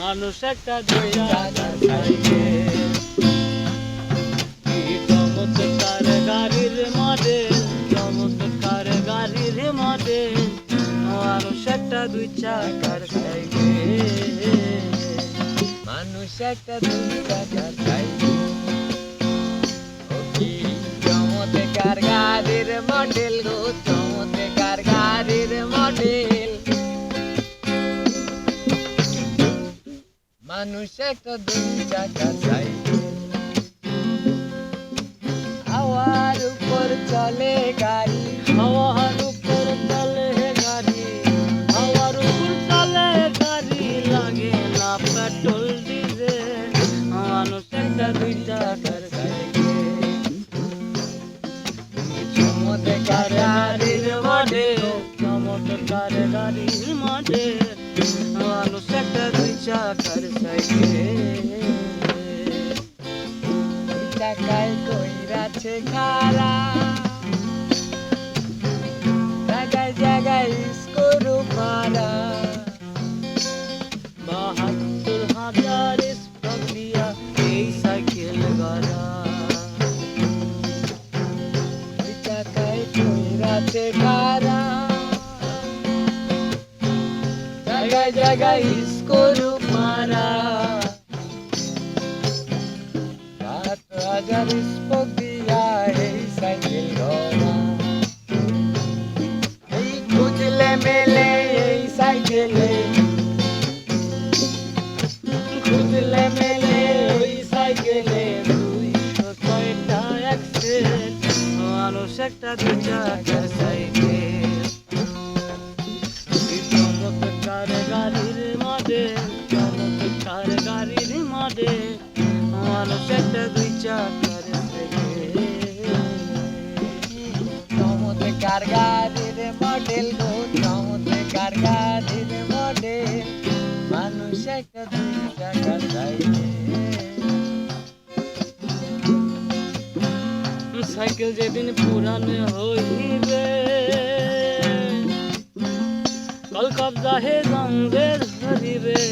মানুষ একটা চমৎকার গাড়ির মডেল চমৎকার গাড়ির মডেল মানুষ একটা দুই চাকার খাইবে। মানুষ একটা দুই চাকার সাইকেল মানুষ একটা দুই চাকার সাইকেল হাওয়ার উপর চলে গাড়ি। হাওয়ার উপর চলে গাড়ি। হাওয়ার উপর চলে গাড়ি লাগে না পেট্রোল, ডিজেল। মানুষ একটা দুই চাকার চমৎকার গাড়ির মডেল, চমৎকার গাড়ির মাঠে দুই চাকার সাইকেল টাকায় কইরাছে খারা জায়গায় জায়গায় স্কুরু মারা বাহাত্তর হাজার দিয়া এই সাইকেল গড়া টাকায় কইরাছে খারা জায়গায় জায়গায় স্কুরু মানুষ একটা দুই চাকার সাইকেল। গাড়ির মানুষ একটা দুই চাকার চমৎকার গাড়ির মডেল গো চমৎকার গাড়ির মডেল মানুষ একটা দুই টাকা চাইবে সাইকেল যেদিন পুরানে হইবে কল কবজা হে রঙে ধরিবে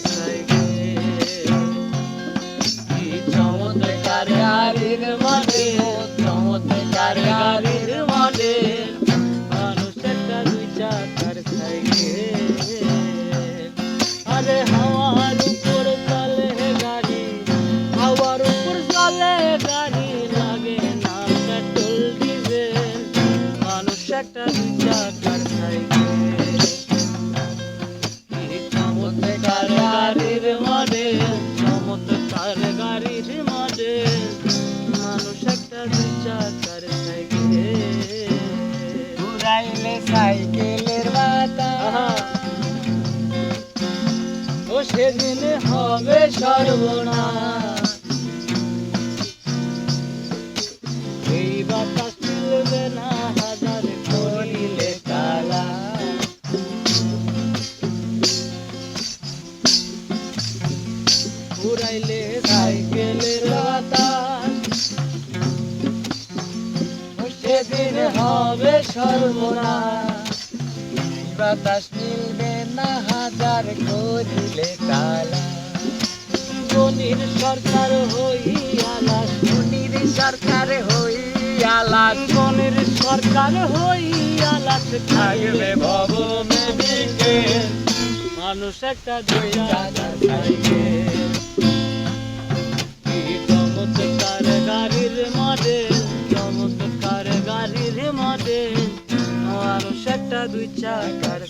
একটা দুই চাকার সাইকেল চমৎকার গাড়ির মডেল মানুষ একটা দুই চাকার সাইকেল ঘুরাইলে সাইকেলের বাতা। ও সেদিন হবে সর্বনাশ। সাইকেলের বাতাস হবে সর্বনাশ। বাতাস মিলবে না হাজার করিলে তালা। গনির সরকার হইয়ালা মুনির সরকার হইয়ালা গনির সরকার হইয়ালা থাকবে ভব মেডিকেল মানুষ একটা দুই চাকার সাইকেল মডেল